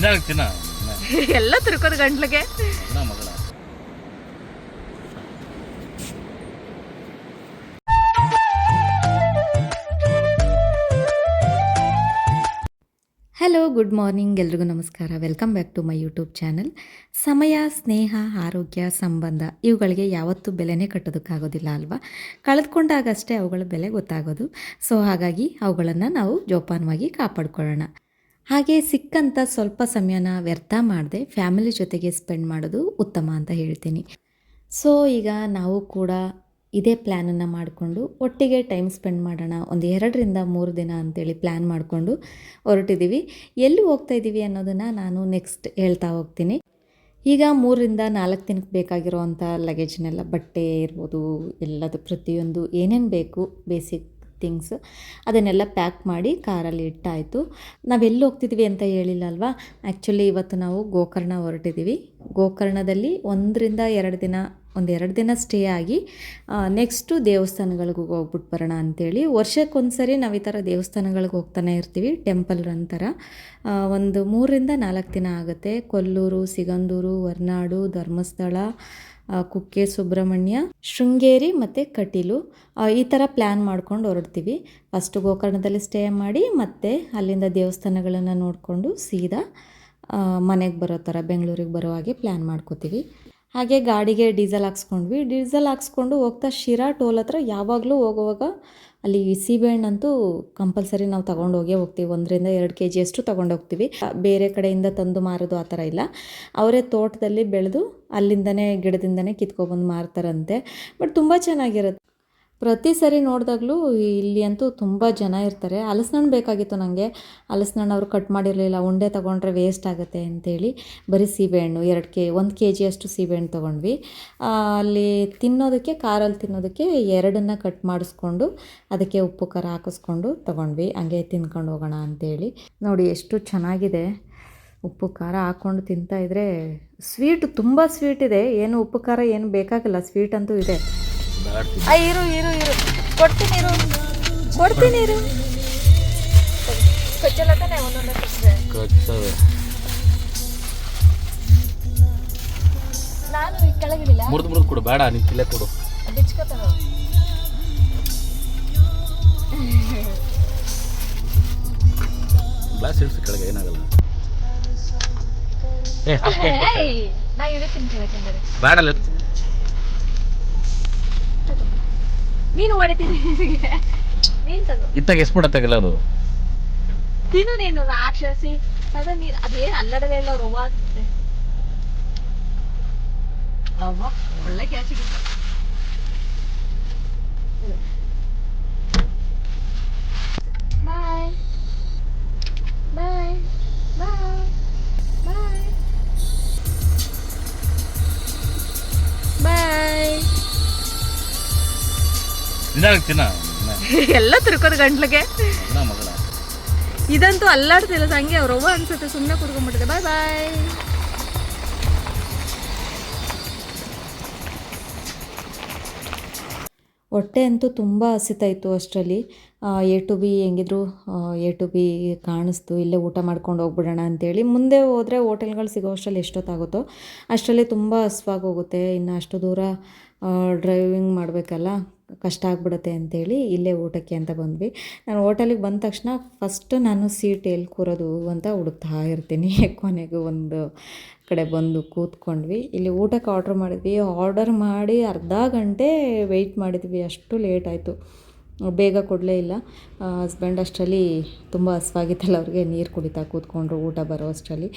ತಿನ್ನಾಗ್ತೀನ ಎಲ್ಲ ತಿರ್ಕೋದು ಗಂಟ್ಲಿಗೆ. ಮಗಳ. ಹಲೋ ಗುಡ್ ಮಾರ್ನಿಂಗ್ ಎಲ್ರಿಗೂ ನಮಸ್ಕಾರ. Welcome back to my YouTube channel ಸಮಯ ಸ್ನೇಹ ಆರೋಗ್ಯ ಸಂಬಂಧ ಇವುಗಳಿಗೆ ಯಾವತ್ತೂ ಬೆಲೆನೇ ಕಟ್ಟೋದಕ್ಕಾಗೋದಿಲ್ಲ ಅಲ್ವಾ? ಕಳೆದುಕೊಂಡಾಗಷ್ಟೇ ಅವುಗಳ ಬೆಲೆ ಗೊತ್ತಾಗೋದು. ಸೊ ಹಾಗಾಗಿ ಅವುಗಳನ್ನು ನಾವು ಜೋಪಾನವಾಗಿ ಕಾಪಾಡ್ಕೊಳ್ಳೋಣ. ಹಾಗೆ ಸಿಕ್ಕಂಥ ಸ್ವಲ್ಪ ಸಮಯನ ವ್ಯರ್ಥ ಮಾಡದೆ ಫ್ಯಾಮಿಲಿ ಜೊತೆಗೆ ಸ್ಪೆಂಡ್ ಮಾಡೋದು ಉತ್ತಮ ಅಂತ ಹೇಳ್ತೀನಿ. ಸೊ, ಈಗ ನಾವು ಕೂಡ ಇದೇ ಪ್ಲ್ಯಾನನ್ನು ಮಾಡಿಕೊಂಡು ಒಟ್ಟಿಗೆ ಟೈಮ್ ಸ್ಪೆಂಡ್ ಮಾಡೋಣ. ಒಂದು ಎರಡರಿಂದ ಮೂರು ದಿನ ಅಂತೇಳಿ ಪ್ಲ್ಯಾನ್ ಮಾಡಿಕೊಂಡು ಹೊರಟಿದ್ದೀವಿ ಎಲ್ಲಿ ಹೋಗ್ತಾ ಇದ್ದೀವಿ ಅನ್ನೋದನ್ನು ನಾನು ನೆಕ್ಸ್ಟ್ ಹೇಳ್ತಾ ಹೋಗ್ತೀನಿ. ಈಗ ಮೂರರಿಂದ ನಾಲ್ಕು ದಿನಕ್ಕೆ ಬೇಕಾಗಿರೋವಂಥ ಲಗೇಜ್ನೆಲ್ಲ ಬಟ್ಟೆ ಇರ್ಬೋದು, ಎಲ್ಲದು ಪ್ರತಿಯೊಂದು ಏನೇನು ಬೇಕು, ಬೇಸಿಕ್ ಥಿಂಗ್ಸ್ ಅದನ್ನೆಲ್ಲ ಪ್ಯಾಕ್ ಮಾಡಿ ಕಾರಲ್ಲಿ ಇಟ್ಟಾಯಿತು. ನಾವೆಲ್ಲಿ ಹೋಗ್ತಿದ್ವಿ ಅಂತ ಹೇಳಿಲ್ಲ ಅಲ್ವಾ? ಆ್ಯಕ್ಚುಲಿ ಇವತ್ತು ನಾವು ಗೋಕರ್ಣ ಹೊರಟಿದ್ದೀವಿ ಗೋಕರ್ಣದಲ್ಲಿ ಒಂದರಿಂದ ಎರಡು ದಿನ, ಒಂದು ಎರಡು ದಿನ ಸ್ಟೇ ಆಗಿ ನೆಕ್ಸ್ಟು ದೇವಸ್ಥಾನಗಳಿಗೂ ಹೋಗ್ಬಿಟ್ಟು ಬರೋಣ ಅಂತೇಳಿ. ವರ್ಷಕ್ಕೊಂದ್ಸರಿ ನಾವು ಈ ಥರ ದೇವಸ್ಥಾನಗಳಿಗೆ ಹೋಗ್ತಾನೆ ಇರ್ತೀವಿ ಟೆಂಪಲ್ ರನ್ ಒಂದು ಮೂರರಿಂದ ನಾಲ್ಕು ದಿನ ಆಗುತ್ತೆ. ಕೊಲ್ಲೂರು, ಸಿಗಂದೂರು, ಹೊರ್ನಾಡು, ಧರ್ಮಸ್ಥಳ ಕುಕ್ಕೆ, ಸುಬ್ರಹ್ಮಣ್ಯ, ಶೃಂಗೇರಿ ಮತ್ತು ಕಟೀಲು. ಈ ಥರ ಪ್ಲ್ಯಾನ್ ಮಾಡ್ಕೊಂಡು ಹೊರಡ್ತೀವಿ. ಫಸ್ಟ್ ಗೋಕರ್ಣದಲ್ಲಿ ಸ್ಟೇ ಮಾಡಿ, ಮತ್ತು ಅಲ್ಲಿಂದ ದೇವಸ್ಥಾನಗಳನ್ನು ನೋಡಿಕೊಂಡು ಸೀದಾ ಮನೆಗೆ ಬರೋ ಥರ ಬೆಂಗಳೂರಿಗೆ ಬರೋ ಹಾಗೆ ಪ್ಲ್ಯಾನ್ ಮಾಡ್ಕೋತೀವಿ. ಹಾಗೆ ಗಾಡಿಗೆ ಡೀಸೆಲ್ ಹಾಕ್ಸ್ಕೊಂಡ್ವಿ. ಡೀಸೆಲ್ ಹಾಕ್ಸ್ಕೊಂಡು ಹೋಗ್ತಾ ಶಿರಾ ಟೋಲ್ ಹತ್ರ ಯಾವಾಗಲೂ ಹೋಗುವಾಗ ಅಲ್ಲಿ ಸೀಬೆಹಣ್ಣಂತೂ ಕಂಪಲ್ಸರಿ ನಾವು ತಗೊಂಡೋಗೇ ಹೋಗ್ತೀವಿ. ಒಂದರಿಂದ ಎರಡು ಕೆ ಜಿಯಷ್ಟು ತಗೊಂಡೋಗ್ತೀವಿ. ಬೇರೆ ಕಡೆಯಿಂದ ತಂದು ಮಾರೋದು ಆ ಥರ ಇಲ್ಲ. ಅವರೇ ತೋಟದಲ್ಲಿ ಬೆಳೆದು ಅಲ್ಲಿಂದನೇ ಗಿಡದಿಂದನೇ ಕಿತ್ಕೊಬಂದು ಮಾರ್ತಾರಂತೆ. ಬಟ್ ತುಂಬ ಚೆನ್ನಾಗಿರುತ್ತೆ. ಪ್ರತಿ ಸರಿ ನೋಡಿದಾಗಲೂ ಇಲ್ಲಿ ಅಂತೂ ತುಂಬ ಜನ ಇರ್ತಾರೆ. ಹಲಸಿನಣ್ಣು ಬೇಕಾಗಿತ್ತು ನನಗೆ ಹಲಸಿನಣ್ಣು ಅವರು ಕಟ್ ಮಾಡಿರಲಿಲ್ಲ. ಉಂಡೆ ತೊಗೊಂಡ್ರೆ ವೇಸ್ಟ್ ಆಗುತ್ತೆ ಅಂತೇಳಿ ಬರೀ ಸೀಬೆಹಣ್ಣು, ಎರಡು ಕೆ, ಒಂದು ಕೆ ಜಿಯಷ್ಟು ಸೀಬೆಹಣ್ಣು ತೊಗೊಂಡ್ವಿ. ಅಲ್ಲಿ ತಿನ್ನೋದಕ್ಕೆ, ಕಾರಲ್ಲಿ ತಿನ್ನೋದಕ್ಕೆ ಎರಡನ್ನ ಕಟ್ ಮಾಡಿಸ್ಕೊಂಡು ಅದಕ್ಕೆ ಉಪ್ಪು, ಖಾರ ಹಾಕಿಸ್ಕೊಂಡು ತೊಗೊಂಡ್ವಿ. ಹಂಗೆ ತಿನ್ಕೊಂಡು ಹೋಗೋಣ ಅಂತೇಳಿ. ನೋಡಿ ಎಷ್ಟು ಚೆನ್ನಾಗಿದೆ. ಉಪ್ಪು, ಖಾರ ಹಾಕ್ಕೊಂಡು ತಿಂತಾ ಇದ್ರೆ ಸ್ವೀಟ್ ತುಂಬ ಸ್ವೀಟ್ ಇದೆ. ಏನು ಉಪ್ಪು, ಖಾರ ಏನು ಬೇಕಾಗಿಲ್ಲ. ಸ್ವೀಟ್ ಅಂತೂ ಇದೆ. ಆ, ಇರು ಇರು ಇರು. ಕೊಡ್ತೀನಿ ಇರು. ಕೊಡ್ತೀನಿ ಇರು. ಕೊಚ್ಚಲ್ಲ ತಾನೆ ಒಂದೊಂದೇ ನಾನು ಈ ಕೆಳಗಿಳಿಲ್ಲ. ಮುರಿದು ಮುರಿದು ಕೊಡು ಬೇಡ ನೀನು ಕಿಲೆ ಕೊಡು. ಬಿಚ್ಕೋತಾನ ಗ್ಲಾಸ್ ಇಳಿಸಿ ಕೆಳಗೆ ಏನಾಗಲ್ಲ. ನಾ ಇಳಿತೀನಿ ಬೇಡಲ್ಲ ನೀನು ಹೊಡಿತೀನಿ ನೀನ್ ತಗೋ ಇತ್ತಾಗ ಎಷ್ಟು ಬಿಡತ್ತಾಗಲ್ಲ ಅದು? ತಿನ್ನು ನೀನು ರಾಕ್ಷಸಿ. ಅದ ನೀನ್ ಅದೇನ್ ಅಲ್ಲಡವೇ ಇಲ್ಲ ರೊವ್ವ ಆಗ್ತದೆ. ಅವ್ವ ಒಳ್ಳೆ ಕ್ಯಾಚ್ ಬಾಯ್ ಎಲ್ಲ ತಿರ್ಕೋದು ಗಂಟ್ಲಿಗೆ. ಇದಂತೂ ಅಲ್ಲಾಡ್ತಿಲ್ಲ ಸಂಗೆ ಅವ್ರ ಅವ್ವ ಅನ್ಸುತ್ತೆ ಸುಮ್ಮನೆ ಕುಡ್ಕೊಂಡ್ಬಿಟ್ಟಿದೆ ಬಾಯ್ ಬಾಯ್ ಹೊಟ್ಟೆ ಅಂತೂ ತುಂಬ ಹಸಿತಾಯಿತ್ತು ಅಷ್ಟರಲ್ಲಿ. ಎ ಟು ಬಿ ಹೆಂಗಿದ್ರು ಎ ಟು ಬಿ ಕಾಣಿಸ್ತು ಇಲ್ಲೇ ಊಟ ಮಾಡ್ಕೊಂಡು ಹೋಗ್ಬಿಡೋಣ ಅಂತೇಳಿ. ಮುಂದೆ ಹೋದರೆ ಹೋಟೆಲ್ಗಳು ಸಿಗೋ ಅಷ್ಟರಲ್ಲಿ ಎಷ್ಟೊತ್ತಾಗುತ್ತೋ ಅಷ್ಟರಲ್ಲಿ ತುಂಬ ಹಸ್ವಾಗಿ ಹೋಗುತ್ತೆ. ಇನ್ನು ಅಷ್ಟು ದೂರ ಡ್ರೈವಿಂಗ್ ಮಾಡಬೇಕಲ್ಲ. ಕಷ್ಟ ಆಗ್ಬಿಡುತ್ತೆ ಅಂತೇಳಿ ಇಲ್ಲೇ ಊಟಕ್ಕೆ ಅಂತ ಬಂದ್ವಿ. ನಾನು ಹೋಟೆಲಿಗೆ ಬಂದ ತಕ್ಷಣ ಫಸ್ಟ್ ನಾನು ಸೀಟ್ ಎಲ್ಲಿ ಕೂರೋದು ಅಂತ ಹುಡುಕ್ತಾ ಇರ್ತೀನಿ. ಕೊನೆಗೂ ಒಂದು ಕಡೆ ಬಂದು ಕೂತ್ಕೊಂಡ್ವಿ. ಇಲ್ಲಿ ಊಟಕ್ಕೆ ಆರ್ಡ್ರ್ ಮಾಡಿದ್ವಿ. ಆರ್ಡರ್ ಮಾಡಿ ಅರ್ಧ ಗಂಟೆ ವೆಯ್ಟ್ ಮಾಡಿದ್ವಿ. ಅಷ್ಟು ಲೇಟ್ ಆಯಿತು. ಬೇಗ ಕೊಡಲೇ ಇಲ್ಲ. ಹಸ್ಬೆಂಡ್ ಅಷ್ಟರಲ್ಲಿ ತುಂಬ ಹಸ್ವಾಗಿತ್ತಲ್ಲ ಅವ್ರಿಗೆ. ನೀರು ಕುಡಿತಾ ಕೂತ್ಕೊಂಡ್ರು ಊಟ ಬರೋ ಅಷ್ಟರಲ್ಲಿ.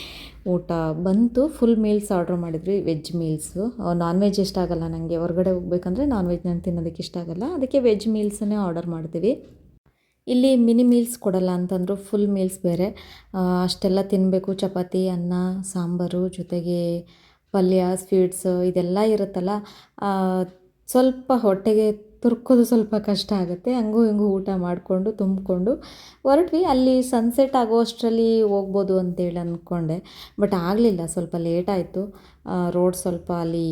ಊಟ ಬಂತು. ಫುಲ್ ಮೀಲ್ಸ್ ಆರ್ಡ್ರ್ ಮಾಡಿದ್ವಿ. ವೆಜ್ ಮೀಲ್ಸು ನಾನ್ ವೆಜ್ ಇಷ್ಟ ಆಗಲ್ಲ ನನಗೆ ಹೊರಗಡೆ ಹೋಗ್ಬೇಕಂದ್ರೆ ನಾನ್ ವೆಜ್ ನಾನು ತಿನ್ನೋದಕ್ಕೆ ಇಷ್ಟ ಆಗಲ್ಲ. ಅದಕ್ಕೆ ವೆಜ್ ಮೀಲ್ಸನ್ನೇ ಆರ್ಡರ್ ಮಾಡ್ತೀವಿ. ಇಲ್ಲಿ ಮಿನಿ ಮೀಲ್ಸ್ ಕೊಡಲ್ಲ ಅಂತಂದರು ಫುಲ್ ಮೀಲ್ಸ್ ಬೇರೆ. ಅಷ್ಟೆಲ್ಲ ತಿನ್ನಬೇಕು ಚಪಾತಿ, ಅನ್ನ, ಸಾಂಬಾರು, ಜೊತೆಗೆ ಪಲ್ಯ ಸ್ವೀಟ್ಸ್ ಇದೆಲ್ಲ ಇರುತ್ತಲ್ಲ. ಸ್ವಲ್ಪ ಹೊಟ್ಟೆಗೆ ತುರ್ಕೋದು ಸ್ವಲ್ಪ ಕಷ್ಟ ಆಗುತ್ತೆ. ಹಂಗೂ ಹಿಂಗೂ ಊಟ ಮಾಡಿಕೊಂಡು ತುಂಬಿಕೊಂಡು ಹೊರಟ್ವಿ. ಅಲ್ಲಿ ಸನ್ಸೆಟ್ ಆಗೋ ಅಷ್ಟರಲ್ಲಿ ಹೋಗ್ಬೋದು ಅಂತೇಳಿ ಅಂದ್ಕೊಂಡೆ ಬಟ್ ಆಗಲಿಲ್ಲ. ಸ್ವಲ್ಪ ಲೇಟ್ ಆಯಿತು. ರೋಡ್ ಸ್ವಲ್ಪ ಅಲ್ಲಿ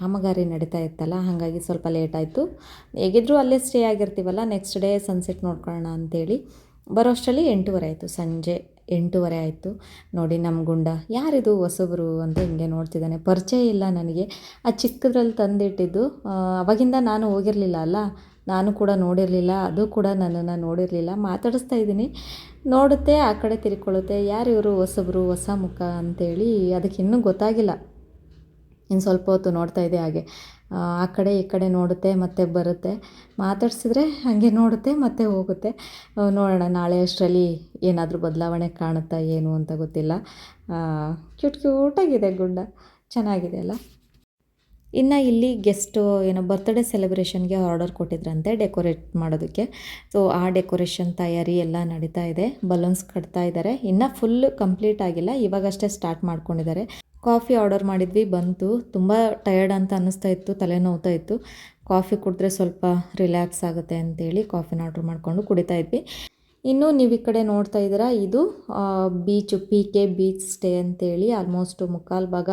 ಕಾಮಗಾರಿ ನಡೀತಾ ಇತ್ತಲ್ಲ, ಹಾಗಾಗಿ ಸ್ವಲ್ಪ ಲೇಟ್ ಆಯಿತು. ಹೇಗಿದ್ರೂ ಅಲ್ಲೇ ಸ್ಟೇ ಆಗಿರ್ತೀವಲ್ಲ ನೆಕ್ಸ್ಟ್ ಡೇ ಸನ್ಸೆಟ್ ನೋಡ್ಕೊಳ್ಳೋಣ ಅಂತೇಳಿ. ಬರೋಷ್ಟರಲ್ಲಿ ಎಂಟೂವರೆ ಆಯಿತು ಸಂಜೆ. ಎಂಟೂವರೆ ಆಯಿತು. ನೋಡಿ ನಮ್ಮ ಗುಂಡ. ಯಾರಿದು ಹೊಸಬರು ಅಂತ ಹಿಂಗೆ ನೋಡ್ತಿದ್ದಾನೆ. ಪರಿಚಯ ಇಲ್ಲ ನನಗೆ. ಆ ಚಿಕ್ಕದ್ರಲ್ಲಿ ತಂದಿಟ್ಟಿದ್ದು ಅವಾಗಿಂದ ನಾನು ಹೋಗಿರಲಿಲ್ಲ ಅಲ್ಲ? ನಾನು ಕೂಡ ನೋಡಿರಲಿಲ್ಲ. ಅದು ಕೂಡ ನನ್ನನ್ನು ನೋಡಿರಲಿಲ್ಲ. ಮಾತಾಡಿಸ್ತಾ ಇದ್ದೀನಿ. ನೋಡುತ್ತೆ, ಆ ಕಡೆ ತಿರ್ಕೊಳ್ಳುತ್ತೆ. ಯಾರು ಇವರು ಹೊಸಬರು, ಹೊಸ ಮುಖ ಅಂತೇಳಿ ಅದಕ್ಕೆ ಇನ್ನೂ ಗೊತ್ತಾಗಿಲ್ಲ. ಇನ್ನು ಸ್ವಲ್ಪ ಹೊತ್ತು ನೋಡ್ತಾ ಇದೆ ಹಾಗೆ. ಆ, ಕಡೆ ಈ ಕಡೆ ನೋಡುತ್ತೆ ಮತ್ತೆ ಬರುತ್ತೆ. ಮಾತಾಡ್ಸಿದ್ರೆ ಹಾಗೆ ನೋಡುತ್ತೆ ಮತ್ತೆ ಹೋಗುತ್ತೆ. ನೋಡೋಣ ನಾಳೆ ಅಷ್ಟರಲ್ಲಿ ಏನಾದರೂ ಬದಲಾವಣೆ ಕಾಣುತ್ತಾ ಏನು ಅಂತ ಗೊತ್ತಿಲ್ಲ. ಕ್ಯೂಟ್ ಕ್ಯೂಟಾಗಿದೆ ಗುಂಡ. ಚೆನ್ನಾಗಿದೆ ಅಲ್ಲ? ಇನ್ನು ಇಲ್ಲಿ ಗೆಸ್ಟು ಏನೋ ಬರ್ತ್ಡೇ ಸೆಲೆಬ್ರೇಷನ್ಗೆ ಆರ್ಡರ್ ಕೊಟ್ಟಿದ್ರಂತೆ ಡೆಕೋರೇಟ್ ಮಾಡೋದಕ್ಕೆ. ಸೊ ಆ ಡೆಕೋರೇಷನ್ ತಯಾರಿ ಎಲ್ಲ ನಡೀತಾ ಇದೆ. ಬಲೂನ್ಸ್ ಕಟ್ತಾ ಇದ್ದಾರೆ. ಇನ್ನೂ ಫುಲ್ ಕಂಪ್ಲೀಟ್ ಆಗಿಲ್ಲ. ಇವಾಗಷ್ಟೇ ಸ್ಟಾರ್ಟ್ ಮಾಡ್ಕೊಂಡಿದ್ದಾರೆ. ಕಾಫಿ ಆರ್ಡರ್ ಮಾಡಿದ್ವಿ, ಬಂತು. ತುಂಬ ಟಯರ್ಡ್ ಅಂತ ಅನ್ನಿಸ್ತಾ ಇತ್ತು ತಲೆನೋವ್ತಾ ಇತ್ತು. ಕಾಫಿ ಕುಡಿದ್ರೆ ಸ್ವಲ್ಪ ರಿಲ್ಯಾಕ್ಸ್ ಆಗುತ್ತೆ ಅಂತೇಳಿ ಕಾಫಿನ ಆರ್ಡ್ರ್ ಮಾಡಿಕೊಂಡು ಕುಡಿತಾ ಇದ್ವಿ. ಇನ್ನು ನೀವು ಈ ಕಡೆ ನೋಡ್ತಾ ಇದ್ದೀರಾ, ಇದು beach P K beach stay ಅಂತೇಳಿ ಆಲ್ಮೋಸ್ಟ್ ಮುಕ್ಕಾಲು ಭಾಗ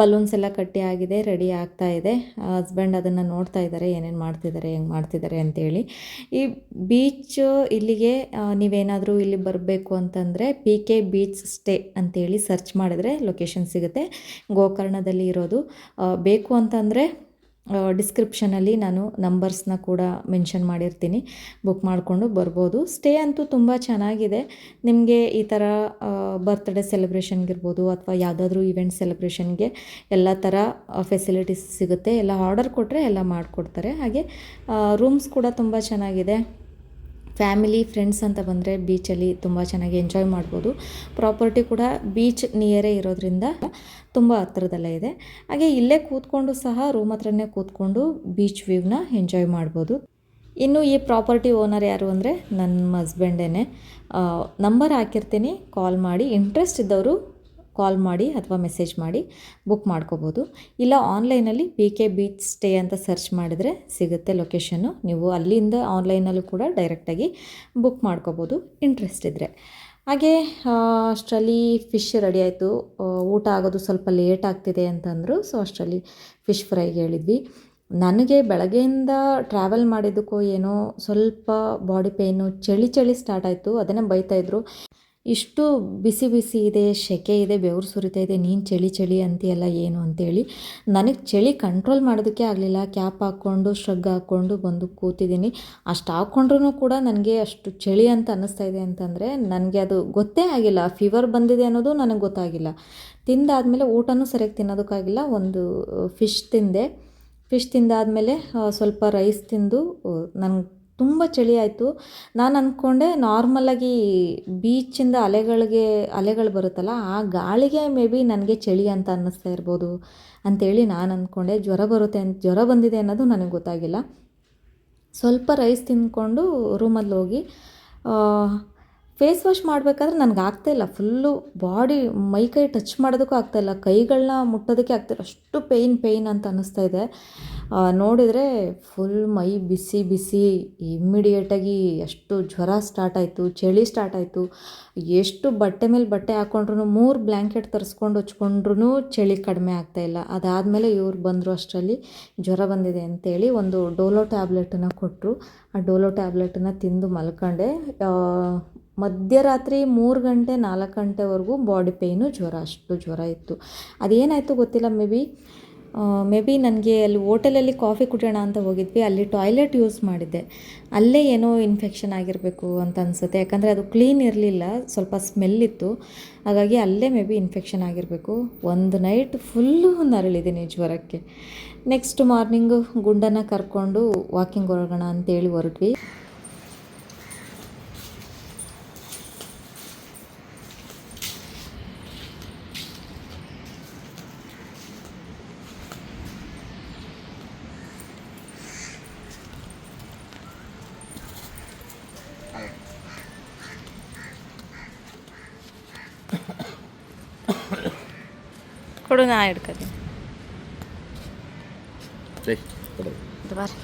ಬಲೂನ್ಸ್ ಎಲ್ಲ ಕಟ್ಟಿ ಆಗಿದೆ ರೆಡಿ ಆಗ್ತಾ ಇದೆ. ಹಸ್ಬೆಂಡ್ ಅದನ್ನು ನೋಡ್ತಾ ಇದ್ದಾರೆ, ಏನೇನು ಮಾಡ್ತಿದ್ದಾರೆ, ಹೆಂಗೆ ಮಾಡ್ತಿದ್ದಾರೆ ಅಂತೇಳಿ. ಈ ಬೀಚ್ ಇಲ್ಲಿಗೆ ನೀವೇನಾದರೂ ಇಲ್ಲಿ ಬರಬೇಕು ಅಂತಂದರೆ ಪಿ ಕೆ ಬೀಚ್ ಸ್ಟೇ ಅಂತೇಳಿ ಸರ್ಚ್ ಮಾಡಿದ್ರೆ ಲೊಕೇಶನ್ ಸಿಗುತ್ತೆ. ಗೋಕರ್ಣದಲ್ಲಿ ಇರೋದು. ಬೇಕು ಅಂತಂದರೆ ಡಿಸ್ಕ್ರಿಪ್ಷನಲ್ಲಿ ನಾನು ನಂಬರ್ಸ್ನ ಕೂಡ ಮೆನ್ಷನ್ ಮಾಡಿರ್ತೀನಿ. ಬುಕ್ ಮಾಡಿಕೊಂಡು ಬರ್ಬೋದು. ಸ್ಟೇ ಅಂತೂ ತುಂಬ ಚೆನ್ನಾಗಿದೆ. ನಿಮಗೆ ಈ ಥರ ಬರ್ತ್ಡೇ ಸೆಲೆಬ್ರೇಷನ್ಗಿರ್ಬೋದು ಅಥವಾ ಯಾವುದಾದ್ರೂ ಇವೆಂಟ್ ಸೆಲೆಬ್ರೇಷನ್ಗೆ ಎಲ್ಲ ಥರ ಫೆಸಿಲಿಟೀಸ್ ಸಿಗುತ್ತೆ. ಎಲ್ಲ ಆರ್ಡರ್ ಕೊಟ್ಟರೆ ಎಲ್ಲ ಮಾಡಿಕೊಡ್ತಾರೆ. ಹಾಗೆ ರೂಮ್ಸ್ ಕೂಡ ತುಂಬ ಚೆನ್ನಾಗಿದೆ. ಫ್ಯಾಮಿಲಿ ಫ್ರೆಂಡ್ಸ್ ಅಂತ ಬಂದರೆ ಬೀಚಲ್ಲಿ ತುಂಬ ಚೆನ್ನಾಗಿ ಎಂಜಾಯ್ ಮಾಡ್ಬೋದು. ಪ್ರಾಪರ್ಟಿ ಕೂಡ ಬೀಚ್ ನಿಯರೇ ಇರೋದ್ರಿಂದ ತುಂಬ ಹತ್ತಿರದಲ್ಲೇ ಇದೆ. ಹಾಗೆ ಇಲ್ಲೇ ಕೂತ್ಕೊಂಡು ಸಹ ರೂಮ್ ಹತ್ರನೇ ಕೂತ್ಕೊಂಡು ಬೀಚ್ ವ್ಯೂವ್ನ ಎಂಜಾಯ್ ಮಾಡ್ಬೋದು. ಇನ್ನು ಈ ಪ್ರಾಪರ್ಟಿ ಓನರ್ ಯಾರು ಅಂದರೆ ನನ್ನ ಹಸ್ಬೆಂಡೇನೆ ನಂಬರ್ ಹಾಕಿರ್ತೀನಿ ಕಾಲ್ ಮಾಡಿ. ಇಂಟ್ರೆಸ್ಟ್ ಇದ್ದವರು ಕಾಲ್ ಮಾಡಿ ಅಥವಾ ಮೆಸೇಜ್ ಮಾಡಿ ಬುಕ್ ಮಾಡ್ಕೋಬೋದು. ಇಲ್ಲ ಆನ್ಲೈನಲ್ಲಿ ಪಿ ಕೆ ಬೀಚ್ ಸ್ಟೇ ಅಂತ ಸರ್ಚ್ ಮಾಡಿದರೆ ಸಿಗುತ್ತೆ ಲೊಕೇಶನ್ನು ನೀವು ಅಲ್ಲಿಂದ ಆನ್ಲೈನಲ್ಲೂ ಕೂಡ ಡೈರೆಕ್ಟಾಗಿ ಬುಕ್ ಮಾಡ್ಕೋಬೋದು. ಇಂಟ್ರೆಸ್ಟ್ ಇದ್ದರೆ ಹಾಗೆ ಅಷ್ಟರಲ್ಲಿ ಫಿಶ್ ರೆಡಿ ಆಯಿತು. ಊಟ ಆಗೋದು ಸ್ವಲ್ಪ ಲೇಟ್ ಆಗ್ತಿದೆ ಅಂತಂದರು ಸೊ ಅಷ್ಟರಲ್ಲಿ ಫಿಶ್ ಫ್ರೈಗೆ ಹೇಳಿದ್ವಿ. ನನಗೆ ಬೆಳಗ್ಗೆಯಿಂದ ಟ್ರಾವೆಲ್ ಮಾಡಿದ್ದಕ್ಕೂ ಏನೋ ಸ್ವಲ್ಪ ಬಾಡಿ ಪೇಯ್ನು ಚಳಿ ಚಳಿ ಸ್ಟಾರ್ಟ್ ಆಯಿತು. ಅದನ್ನೇ ಬೈತಾಯಿದ್ರು ಇಷ್ಟು ಬಿಸಿ ಬಿಸಿ ಇದೆ ಸೆಕೆ ಇದೆ, ಬೆವರು ಸುರಿತಾ ಇದೆ, ನೀನು ಚಳಿ ಚಳಿ ಅಂತೀಯಲ್ಲ ಏನು ಅಂತೇಳಿ ನನಗೆ ಚಳಿ ಕಂಟ್ರೋಲ್ ಮಾಡೋದಕ್ಕೆ ಆಗಲಿಲ್ಲ. ಕ್ಯಾಪ್ ಹಾಕ್ಕೊಂಡು ಶ್ರಗ್ ಹಾಕ್ಕೊಂಡು ಬಂದು ಕೂತಿದ್ದೀನಿ. ಅಷ್ಟು ಹಾಕ್ಕೊಂಡ್ರೂ ಕೂಡ ನನಗೆ ಅಷ್ಟು ಚಳಿ ಅಂತ ಅನ್ನಿಸ್ತಾ ಇದೆ ಅಂತಂದರೆ ನನಗೆ ಅದು ಗೊತ್ತೇ ಆಗಿಲ್ಲ. ಫೀವರ್ ಬಂದಿದೆ ಅನ್ನೋದು ನನಗೆ ಗೊತ್ತಾಗಿಲ್ಲ. ತಿಂದಾದಮೇಲೆ ಊಟನೂ ಸರಿಯಾಗಿ ತಿನ್ನೋದಕ್ಕಾಗಿಲ್ಲ. ಒಂದು ಫಿಶ್ ತಿಂದೆ. ಫಿಶ್ ತಿಂದಾದಮೇಲೆ ಸ್ವಲ್ಪ ರೈಸ್ ತಿಂದು ನನಗೆ ತುಂಬ ಚಳಿ ಆಯಿತು. ನಾನು ಅಂದ್ಕೊಂಡೆ ನಾರ್ಮಲಾಗಿ ಬೀಚಿಂದ ಅಲೆಗಳಿಗೆ, ಅಲೆಗಳು ಬರುತ್ತಲ್ಲ, ಆ ಗಾಳಿಗೆ ಮೇ ಬಿ ನನಗೆ ಚಳಿ ಅಂತ ಅನ್ನಿಸ್ತಾ ಇರ್ಬೋದು ಅಂಥೇಳಿ ನಾನು ಅಂದ್ಕೊಂಡೆ ಜ್ವರ ಬರುತ್ತೆ ಅಂತ, ಜ್ವರ ಬಂದಿದೆ ಅನ್ನೋದು ನನಗೆ ಗೊತ್ತಾಗಿಲ್ಲ. ಸ್ವಲ್ಪ ರೈಸ್ ತಿಂದ್ಕೊಂಡು ರೂಮಲ್ಲಿ ಹೋಗಿ ಫೇಸ್ ವಾಶ್ ಮಾಡಬೇಕಾದ್ರೆ ನನಗೆ ಆಗ್ತಾ ಇಲ್ಲ. ಫುಲ್ಲು ಬಾಡಿ ಮೈ ಕೈ ಟಚ್ ಮಾಡೋದಕ್ಕೂ ಆಗ್ತಾಯಿಲ್ಲ ಕೈಗಳನ್ನ ಮುಟ್ಟೋದಕ್ಕೆ ಆಗ್ತಾಯಿಲ್ಲ ಅಷ್ಟು ಪೇಯ್ನ್ ಪೇಯ್ನ್ ಅಂತ ಅನ್ನಿಸ್ತಾ ಇದೆ. ನೋಡಿದರೆ ಫುಲ್ ಮೈ ಬಿಸಿ ಬಿಸಿ ಇಮ್ಮಿಡಿಯೇಟಾಗಿ ಎಷ್ಟು ಜ್ವರ ಸ್ಟಾರ್ಟ್ ಆಯಿತು, ಚಳಿ ಸ್ಟಾರ್ಟ್ ಆಯಿತು. ಎಷ್ಟು ಬಟ್ಟೆ ಮೇಲೆ ಬಟ್ಟೆ ಹಾಕ್ಕೊಂಡ್ರು ಮೂರು ಬ್ಲ್ಯಾಂಕೆಟ್ ತರಿಸ್ಕೊಂಡು ಹಚ್ಕೊಂಡ್ರೂ ಚಳಿ ಕಡಿಮೆ ಆಗ್ತಾಯಿಲ್ಲ ಅದಾದಮೇಲೆ ಇವ್ರು ಬಂದರು ಅಷ್ಟರಲ್ಲಿ ಜ್ವರ ಬಂದಿದೆ ಅಂತೇಳಿ ಒಂದು ಡೋಲೋ ಟ್ಯಾಬ್ಲೆಟನ್ನು ಕೊಟ್ಟರು ಆ ಡೋಲೋ ಟ್ಯಾಬ್ಲೆಟನ್ನು ತಿಂದು ಮಲ್ಕೊಂಡೆ. ಮಧ್ಯರಾತ್ರಿ ಮೂರು ಗಂಟೆ ನಾಲ್ಕು ಗಂಟೆವರೆಗೂ ಬಾಡಿ ಪೇಯ್ನು ಜ್ವರ, ಅಷ್ಟು ಜ್ವರ ಇತ್ತು. ಅದೇನಾಯಿತು ಗೊತ್ತಿಲ್ಲ ಮೇ ಬಿ. ಮೇ ಬಿ ನನಗೆ ಅಲ್ಲಿ ಓಟೆಲಲ್ಲಿ ಕಾಫಿ ಕುಡಿಯೋಣ ಅಂತ ಹೋಗಿದ್ವಿ. ಅಲ್ಲಿ ಟಾಯ್ಲೆಟ್ ಯೂಸ್ ಮಾಡಿದ್ದೆ. ಅಲ್ಲೇ ಏನೋ ಇನ್ಫೆಕ್ಷನ್ ಆಗಿರಬೇಕು ಅಂತ ಅನಿಸುತ್ತೆ. ಯಾಕಂದರೆ ಅದು ಕ್ಲೀನ್ ಇರಲಿಲ್ಲ, ಸ್ವಲ್ಪ ಸ್ಮೆಲ್ ಇತ್ತು. ಹಾಗಾಗಿ ಅಲ್ಲೇ ಮೇ ಬಿ ಇನ್ಫೆಕ್ಷನ್ ಆಗಿರಬೇಕು. ಒಂದು ನೈಟ್ ಫುಲ್ಲು ನರಳಿದ್ದೀನಿ ಜ್ವರಕ್ಕೆ. ನೆಕ್ಸ್ಟ್ ಮಾರ್ನಿಂಗು ಗುಂಡನ್ನು ಕರ್ಕೊಂಡು ವಾಕಿಂಗ್ ಹೊರಗೋಣ ಅಂತೇಳಿ ಹೊರಟ್ವಿ. ಕೊಡು ನಾ ಹಿಡ್ಕೊತೀನಿ ಸರಿ ಕೊಡು. ಬರ್ರಿ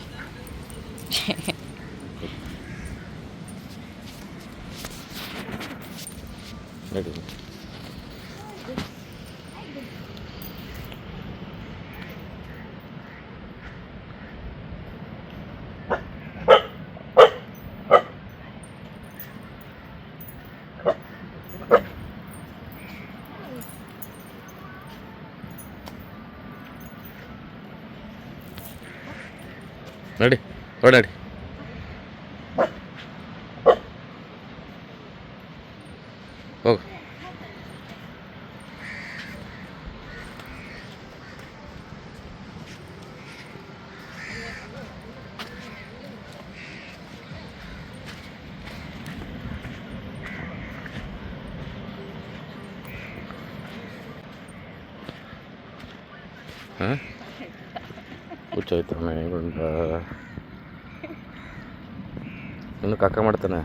ರೆಡಿ ನಡಿ ಓಡಾಡಿ. ಹೋಗು. ಹಾಂ? ಹುಚ್ಚೋಯ್ತು ಗುಂಡ ಇನ್ನು ಕಾಕ ಮಾಡ್ತಾನೆ.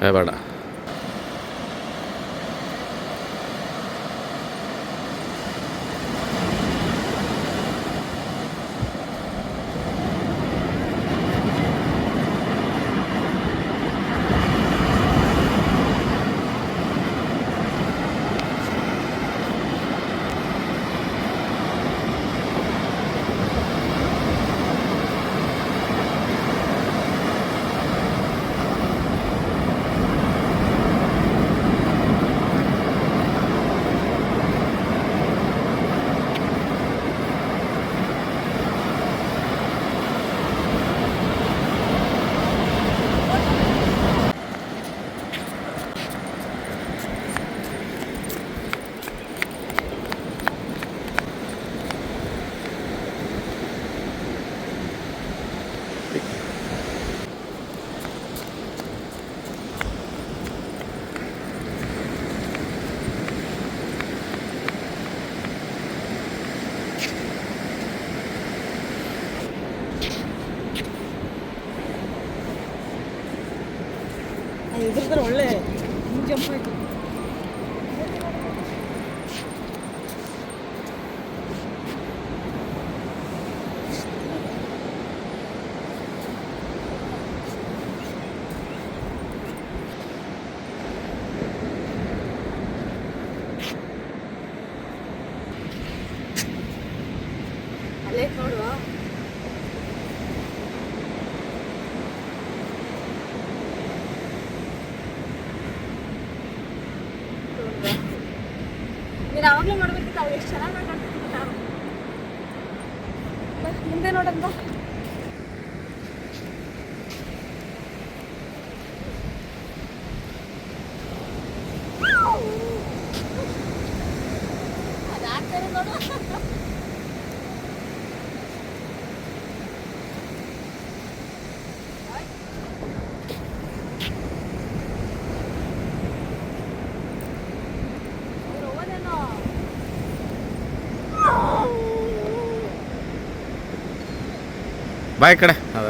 é verdade. ಹಿಂಗ್ ಜಂಪ್ ಆಯ್ತು ಅಲ್ಲೇ ನೋಡುವ ನೀನು ಅವಾಗಲೇ ಮಾಡ್ಬೇಕಿತ್ತು ಅವ್ರು ಎಷ್ಟು ಚೆನ್ನಾಗಿ ಮಾತಾಡ್ತಿದ್ರು ಮುಂದೆ ನೋಡಂತ ಅದಾಗ್ತಾರೆ ನೋಡು ಅವ್ರು ಹೋಗೋದೇನೋ ಬಾಯ್ ಕಡೆ. ಅದ.